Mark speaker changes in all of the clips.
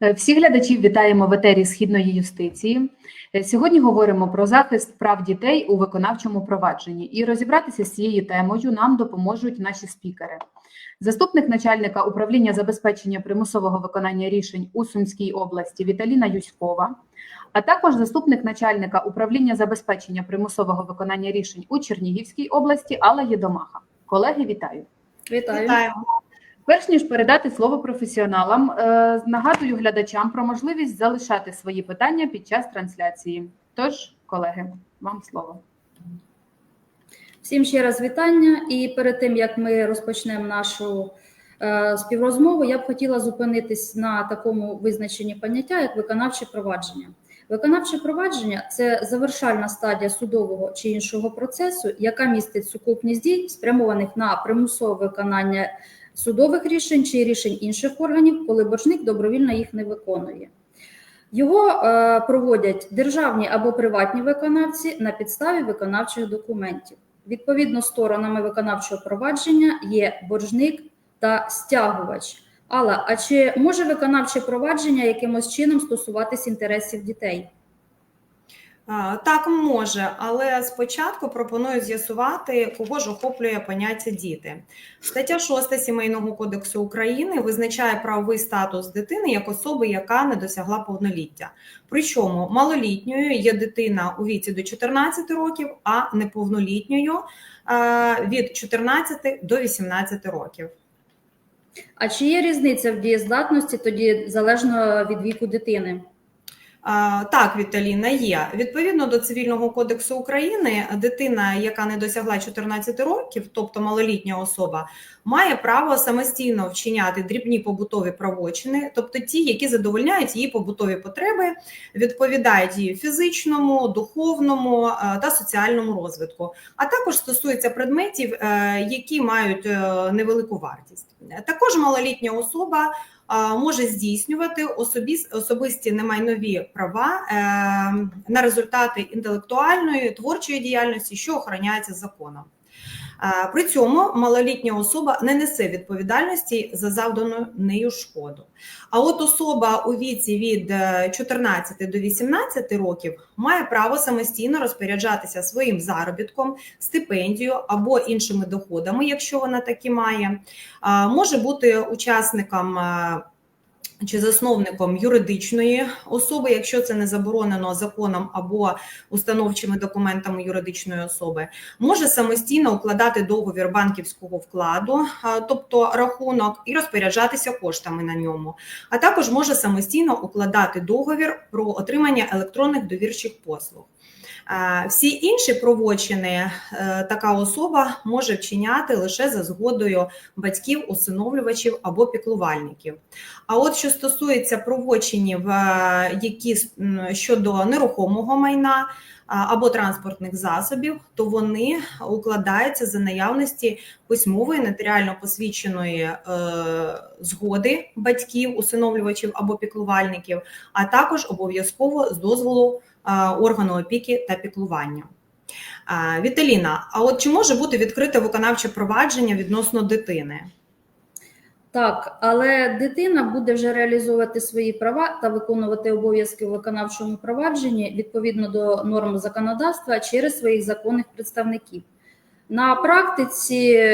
Speaker 1: Е, Всіх глядачів вітаємо в етері східної юстиції. Е, Сьогодні говоримо про захист прав дітей у виконавчому провадженні. І розібратися з цією темою нам допоможуть наші спікери. Заступник начальника управління забезпечення примусового виконання рішень у Сумській області Віталіна Юськова, а також заступник начальника управління забезпечення примусового виконання рішень у Чернігівській області Алла Єдомаха. Колеги, вітаю!
Speaker 2: Вітаю.
Speaker 3: Вітаємо.
Speaker 1: Перш ніж передати слово професіоналам, е, нагадую глядачам про можливість залишати свої питання під час трансляції. Тож, колеги, вам слово.
Speaker 2: Всім ще раз вітання. І перед тим як ми розпочнемо нашу е, співрозмову, я б хотіла зупинитись на такому визначенні поняття, як виконавче провадження. Виконавче провадження це завершальна стадія судового чи іншого процесу, яка містить сукупність дій, спрямованих на примусове виконання судових рішень чи рішень інших органів, коли боржник добровільно їх не виконує. Його е, проводять державні або приватні виконавці на підставі виконавчих документів. Відповідно, сторонами виконавчого провадження є боржник та стягувач. Алла, а чи може виконавче провадження якимось чином стосуватись інтересів дітей?
Speaker 3: Так, може, але спочатку пропоную з'ясувати, кого ж охоплює поняття діти. Стаття 6 Сімейного кодексу України визначає правовий статус дитини як особи, яка не досягла повноліття. Причому малолітньою є дитина у віці до 14 років, а неповнолітньою від 14 до 18 років.
Speaker 2: А чи є різниця в дієздатності тоді залежно від віку дитини?
Speaker 3: Так, Віталіна, є. Відповідно до Цивільного кодексу України, дитина, яка не досягла 14 років, тобто малолітня особа, має право самостійно вчиняти дрібні побутові правочини, тобто ті, які задовольняють її побутові потреби, відповідають її фізичному, духовному е, та соціальному розвитку, а також стосується предметів, е, які мають е, невелику вартість. Також малолітня особа може здійснювати особі особисті немайнові права е, на результати інтелектуальної творчої діяльності, що охороняється законом. Е, При цьому малолітня особа не несе відповідальності за завдану нею шкоду. А от особа у віці від е, 14 до 18 років має право самостійно розпоряджатися своїм заробітком, стипендією або іншими доходами, якщо вона такі має, може бути учасником. Чи засновником юридичної особи, якщо це не заборонено законом або установчими документами юридичної особи, може самостійно укладати договір банківського вкладу, тобто рахунок, і розпоряджатися коштами на ньому, а також може самостійно укладати договір про отримання електронних довірчих послуг. Е, Всі інші правочини е, така особа може вчиняти лише за згодою батьків, усиновлювачів або піклувальників. А от що стосується правочинів, е, які щодо нерухомого майна або транспортних засобів, то вони укладаються за наявності письмової нотаріально посвідченої е, згоди батьків, усиновлювачів або піклувальників, а також обов'язково з дозволу е, органу опіки та піклування. Е, Віталіна, а от чи може бути відкрите виконавче провадження відносно дитини?
Speaker 2: Так, але дитина буде вже реалізовувати свої права та виконувати обов'язки у виконавчому провадженні відповідно до норм законодавства через своїх законних представників. На практиці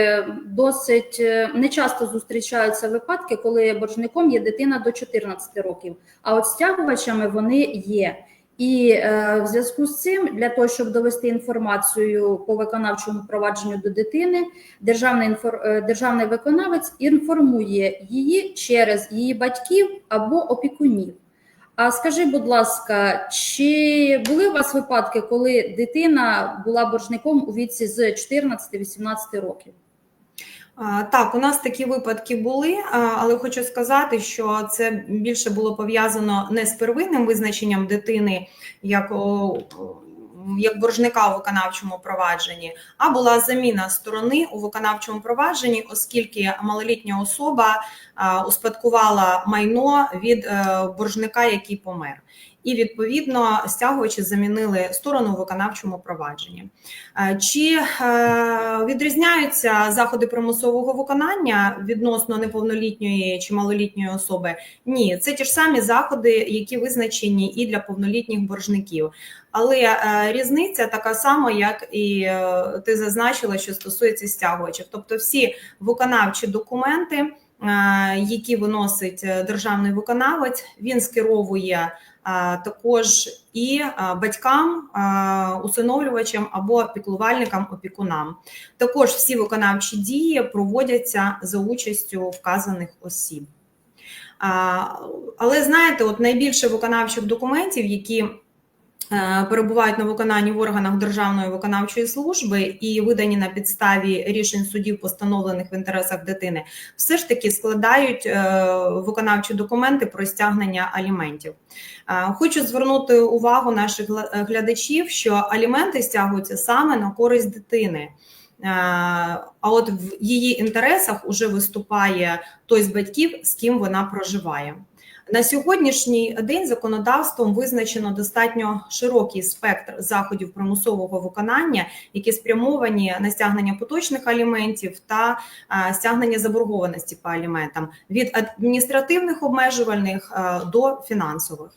Speaker 2: досить е, нечасто зустрічаються випадки, коли боржником є дитина до 14 років, а от стягувачами вони є. І е, в зв'язку з цим для того, щоб довести інформацію по виконавчому провадженню до дитини, державний інфор... е, державний виконавець інформує її через її батьків або опікунів. А скажи, будь ласка, чи були у вас випадки, коли дитина була боржником у віці з 14-18 років?
Speaker 3: Так, у нас такі випадки були, але хочу сказати, що це більше було пов'язано не з первинним визначенням дитини як, як боржника у виконавчому провадженні, а була заміна сторони у виконавчому провадженні, оскільки малолітня особа успадкувала майно від е, боржника, який помер. І відповідно стягувачі замінили сторону у виконавчому провадженні. Е, Чи е, відрізняються заходи примусового виконання відносно неповнолітньої чи малолітньої особи? Ні, це ті ж самі заходи, які визначені і для повнолітніх боржників. Але е, різниця така сама, як і ти зазначила, що стосується стягувачів. Тобто, всі виконавчі документи, які виносить е, державний виконавець, він скеровує е, також і е, батькам, е, усиновлювачам або піклувальникам, опікунам. Також всі виконавчі дії проводяться за участю вказаних осіб. Але знаєте, от найбільше виконавчих документів, які е, перебувають на виконанні в органах Державної виконавчої служби і видані на підставі рішень судів, постановлених в інтересах дитини, все ж таки складають е, виконавчі документи про стягнення аліментів. Е, Хочу звернути увагу наших глядачів, що аліменти стягуються саме на користь дитини. Е, А от в її інтересах уже виступає той з батьків, з ким вона проживає. На сьогоднішній день законодавством визначено достатньо широкий спектр заходів примусового виконання, які спрямовані на стягнення поточних аліментів та е, стягнення заборгованості по аліментам від адміністративних обмежувальних е, до фінансових.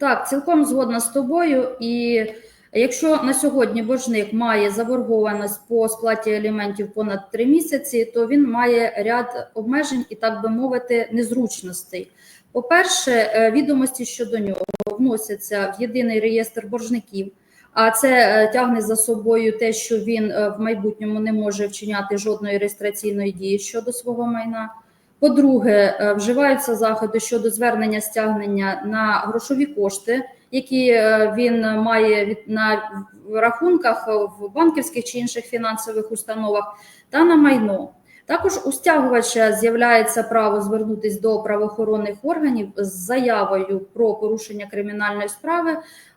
Speaker 2: Так, цілком згодна з тобою. І якщо на сьогодні боржник має заборгованість по сплаті аліментів понад 3 місяці, то він має ряд обмежень і, так би мовити, незручностей. По-перше, е, відомості щодо нього вносяться в єдиний реєстр боржників. А це е, тягне за собою те, що він е, в майбутньому не може вчиняти жодної реєстраційної дії щодо свого майна. По-друге, вживаються заходи щодо звернення стягнення на грошові кошти, які він має на рахунках в банківських чи інших фінансових установах, та на майно. Також у стягувача з'являється право звернутися до правоохоронних органів з заявою про порушення кримінальної справи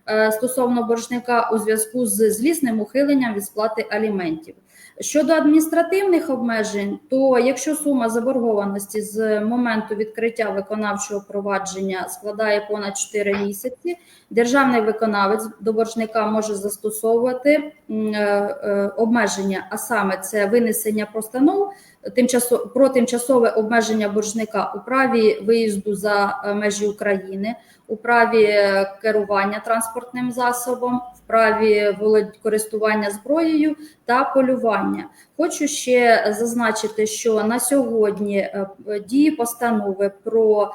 Speaker 2: е, стосовно боржника у зв'язку з злісним ухиленням від сплати аліментів. Щодо адміністративних обмежень, то якщо сума заборгованості з моменту відкриття виконавчого провадження складає понад 4 місяці, державний виконавець до боржника може застосовувати е, е, обмеження, а саме це винесення постанов тимчасо про тимчасове обмеження боржника у праві виїзду за е, межі України, у праві е, керування транспортним засобом, в праві користування зброєю та полювання. Хочу ще зазначити, що на сьогодні е, дії постанови про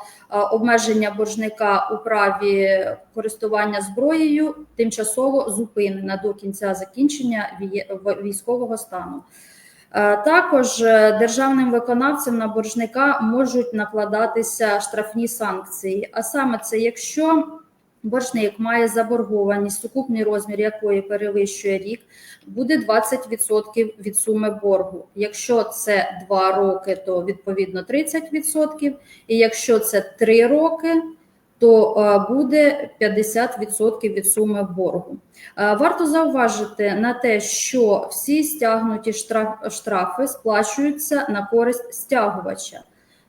Speaker 2: обмеження боржника у праві користування зброєю тимчасово зупинена до кінця закінчення військового стану. Е, Також е, державним виконавцям на боржника можуть накладатися штрафні санкції. А саме це якщо боржник має заборгованість, сукупний розмір якої перевищує рік, буде 20% від суми боргу. Якщо це 2 роки, то відповідно 30%. І якщо це 3 роки, то е, буде 50% від суми боргу. Е, Варто зауважити на те, що всі стягнуті штрафи сплачуються на користь стягувача.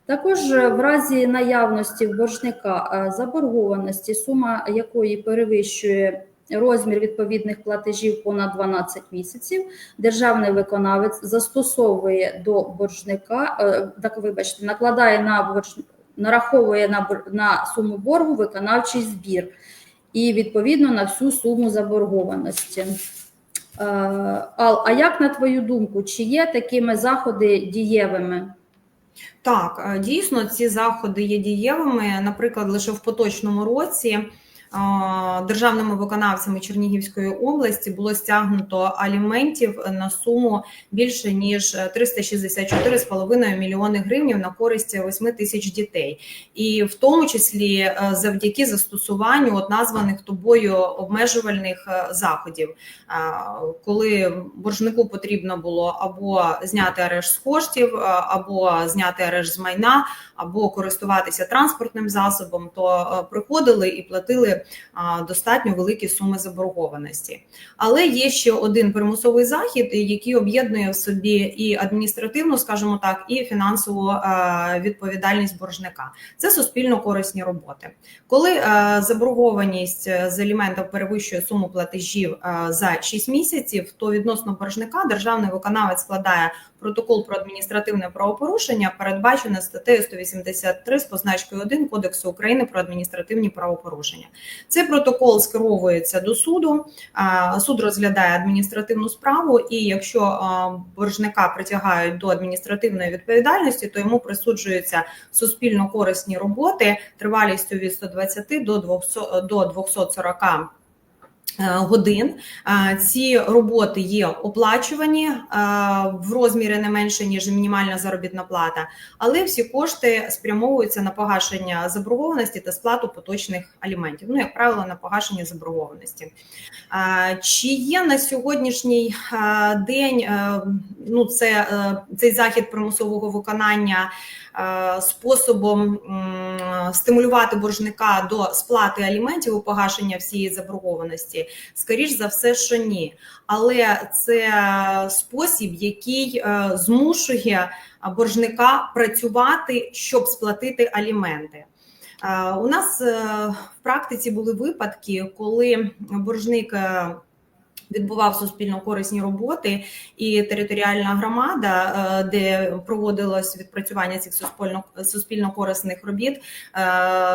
Speaker 2: Також е, в разі наявності в боржника заборгованості, сума якої перевищує розмір відповідних платежів понад 12 місяців, державний виконавець застосовує до боржника, так вибачте, накладає на нараховує на, на суму боргу виконавчий збір і відповідно на всю суму заборгованості. Е, Ал, а як на твою думку, чи є такими заходи дієвими?
Speaker 3: Так, е, дійсно, ці заходи є дієвими. Наприклад, лише в поточному році державними виконавцями Чернігівської області було стягнуто аліментів на суму більше ніж 364,5 мільйони гривень на користь 8 тисяч дітей, і в тому числі е, завдяки застосуванню от названих тобою обмежувальних е, заходів, Е, коли боржнику потрібно було або зняти арешт з коштів, або зняти арешт з майна, або користуватися транспортним засобом, то приходили і платили достатньо великі суми заборгованості. Але є ще один примусовий захід, який об'єднує в собі і адміністративну, скажімо так, і фінансову е, відповідальність боржника. Це суспільно корисні роботи. Коли е, заборгованість е, з аліментів перевищує суму платежів за 6 місяців, то відносно боржника державний виконавець складає протокол про адміністративне правопорушення, передбачене статтею 183 з позначкою 1 Кодексу України про адміністративні правопорушення. Цей протокол скеровується до суду. Суд розглядає адміністративну справу, і якщо боржника притягають до адміністративної відповідальності, то йому присуджуються суспільно корисні роботи тривалістю від 120 до 200, до 240 е, годин. Е, Ці роботи є оплачувані е, в розмірі не менше ніж мінімальна заробітна плата, але всі кошти спрямовуються на погашення заборгованості та сплату поточних аліментів. Ну, як правило, на погашення заборгованості. Чи є на сьогоднішній е, день ну, це, е, цей захід примусового виконання е, способом стимулювати боржника до сплати аліментів у погашення всієї заборгованості? Скоріш за все, що ні. Але це спосіб, який е, змушує боржника працювати, щоб сплатити аліменти. У нас в практиці були випадки, коли боржник відбував суспільно корисні роботи, і територіальна громада, е, де проводилось відпрацювання цих суспільно корисних робіт, е,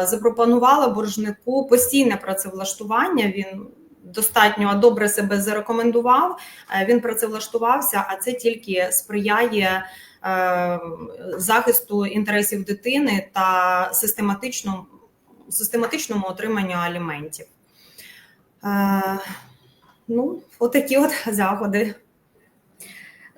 Speaker 3: запропонувала боржнику постійне працевлаштування. Він достатньо добре себе зарекомендував. е, Він працевлаштувався, а це тільки сприяє захисту інтересів дитини та систематичному, систематичному отриманню аліментів. Ну, отакі от заходи.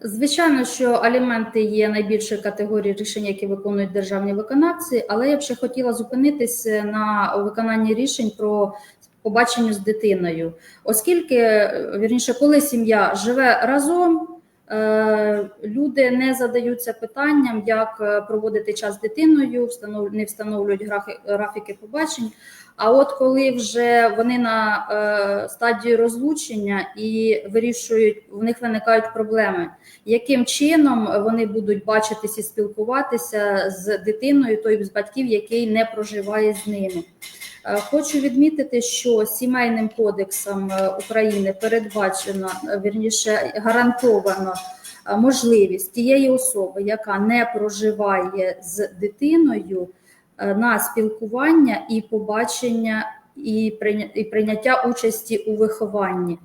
Speaker 2: Звичайно, що аліменти є найбільшою категорією рішень, які виконують державні виконавці, але я б ще хотіла зупинитися на виконанні рішень про побачення з дитиною, оскільки вірніше, коли сім'я живе разом. е, Люди не задаються питанням, як е, проводити час з дитиною, не встановлюють графіки побачень. А от коли вже вони на е, стадії розлучення і вирішують, в них виникають проблеми, яким чином вони будуть бачитись і спілкуватися з дитиною, той з батьків, який не проживає з ними. Е, Хочу відмітити, що сімейним кодексом е, України передбачено е, вірніше гарантовано можливість тієї особи, яка не проживає з дитиною, на спілкування і побачення і прийняття участі у вихованні.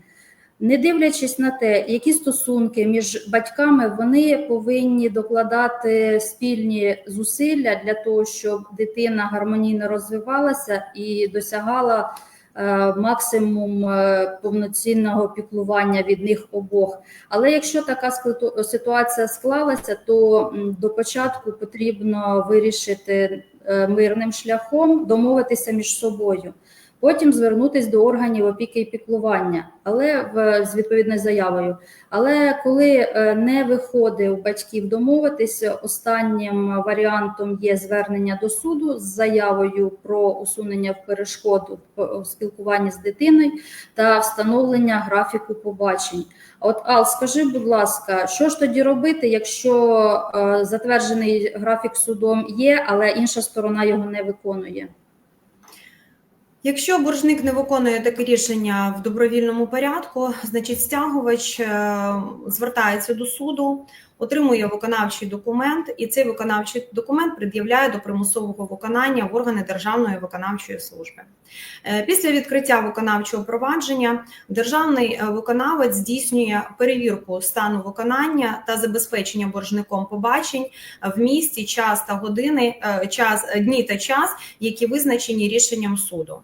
Speaker 2: Не дивлячись на те, які стосунки між батьками, вони повинні докладати спільні зусилля для того, щоб дитина гармонійно розвивалася і досягала е, максимум е, повноцінного піклування від них обох. Але якщо така ситуація склалася, то до початку потрібно вирішити е, мирним шляхом, домовитися між собою. Потім звернутися до органів опіки і піклування, але в з відповідною заявою. Але коли е, не виходить у батьків домовитися, останнім варіантом є звернення до суду з заявою про усунення в перешкоду в спілкуванні з дитиною та встановлення графіку побачень. От Ал, скажи, будь ласка, що ж тоді робити, якщо е, затверджений графік судом є, але інша сторона його не виконує?
Speaker 3: Якщо боржник не виконує таке рішення в добровільному порядку, значить стягувач е, звертається до суду, отримує виконавчий документ, і цей виконавчий документ пред'являє до примусового виконання в органи Державної виконавчої служби. Е, Після відкриття виконавчого провадження державний е, виконавець здійснює перевірку стану виконання та забезпечення боржником побачень в місті, час та години, час дні та час, які визначені рішенням суду.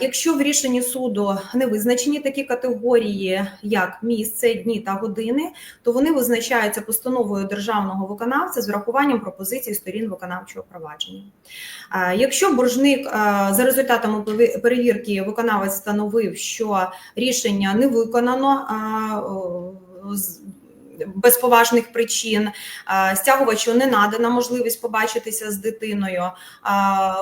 Speaker 3: Якщо в рішенні суду не визначені такі категорії, як місце, дні та години, то вони визначаються постановою державного виконавця з врахуванням пропозицій сторін виконавчого провадження. Якщо боржник за результатами перевірки виконавець встановив, що рішення не виконано, без поважних причин, стягувачу не надана можливість побачитися з дитиною.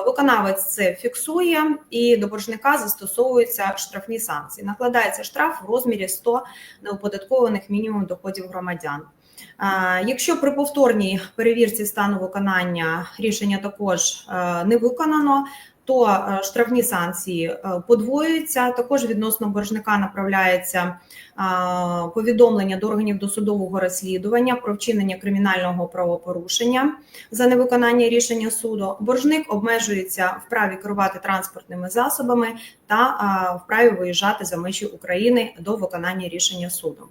Speaker 3: Виконавець це фіксує, і до боржника застосовуються штрафні санкції. Накладається штраф в розмірі 100 неоподаткованих мінімум доходів громадян. Якщо при повторній перевірці стану виконання рішення також не виконано, то е, штрафні санкції е, подвоюються. Також відносно боржника направляється е, повідомлення до органів досудового розслідування про вчинення кримінального правопорушення за невиконання рішення суду. Боржник обмежується в праві керувати транспортними засобами та е, в праві виїжджати за межі України до виконання рішення суду.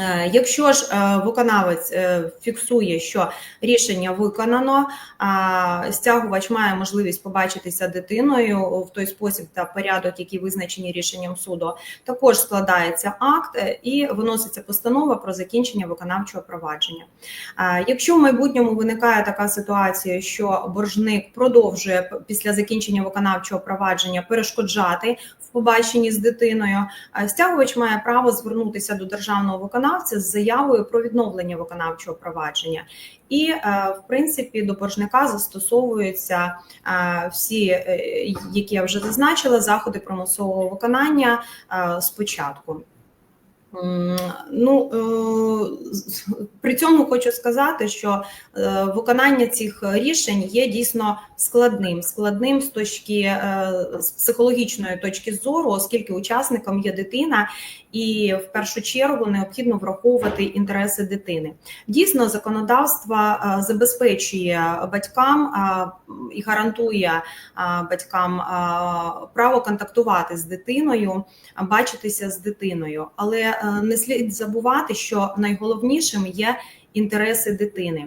Speaker 3: Е, Якщо ж е, виконавець е, фіксує, що рішення виконано, стягувач має можливість побачитися дитиною в той спосіб та порядок, який визначені рішенням суду, також складається акт і виноситься постанова про закінчення виконавчого провадження. Якщо в майбутньому виникає така ситуація, що боржник продовжує після закінчення виконавчого провадження перешкоджати в побаченні з дитиною, Стягувач має право звернутися до державного виконавця з заявою про відновлення виконавчого провадження, і е, в принципі до боржника застосовуються е, всі, е, які я вже зазначила, заходи примусового виконання спочатку. Ну е, при цьому хочу сказати, що е, виконання цих рішень є дійсно складним, складним з точки е, з психологічної точки зору, оскільки учасником є дитина, і в першу чергу необхідно враховувати інтереси дитини. Дійсно, законодавство забезпечує батькам і гарантує батькам право контактувати з дитиною, бачитися з дитиною, але не слід забувати, що найголовнішим є інтереси дитини.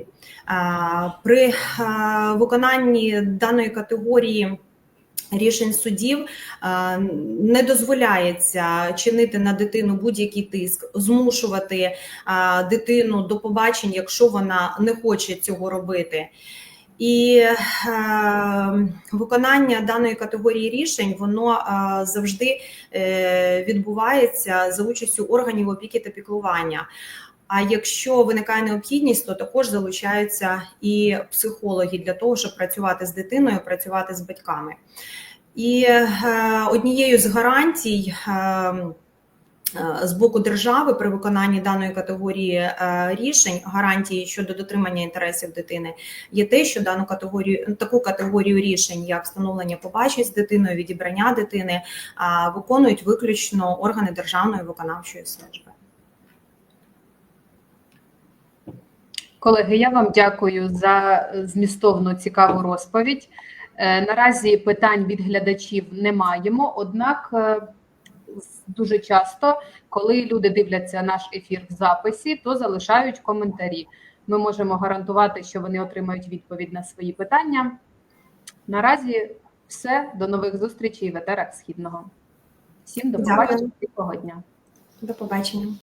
Speaker 3: Е, При е, виконанні даної категорії. Рішень судів е, не дозволяється чинити на дитину будь-який тиск, змушувати е, дитину до побачень, якщо вона не хоче цього робити. І е, виконання даної категорії рішень воно е, завжди е, відбувається за участю органів опіки та піклування. А якщо виникає необхідність, то також залучаються і психологи для того, щоб працювати з дитиною, працювати з батьками. І е, однією з гарантій. Е, з боку держави при виконанні даної категорії е, рішень гарантії щодо дотримання інтересів дитини є те, що дану категорію таку категорію рішень, як встановлення побачень з дитиною, відібрання дитини, виконують виключно органи державної виконавчої служби.
Speaker 1: Колеги, я вам дякую за змістовну цікаву розповідь. Е, Наразі питань від глядачів не маємо, однак е, дуже часто, коли люди дивляться наш ефір в записі, то залишають коментарі. Ми можемо гарантувати, що вони отримають відповідь на свої питання. Наразі все. До нових зустрічей в етерах Східного. Всім до побачення, дня.
Speaker 3: До побачення.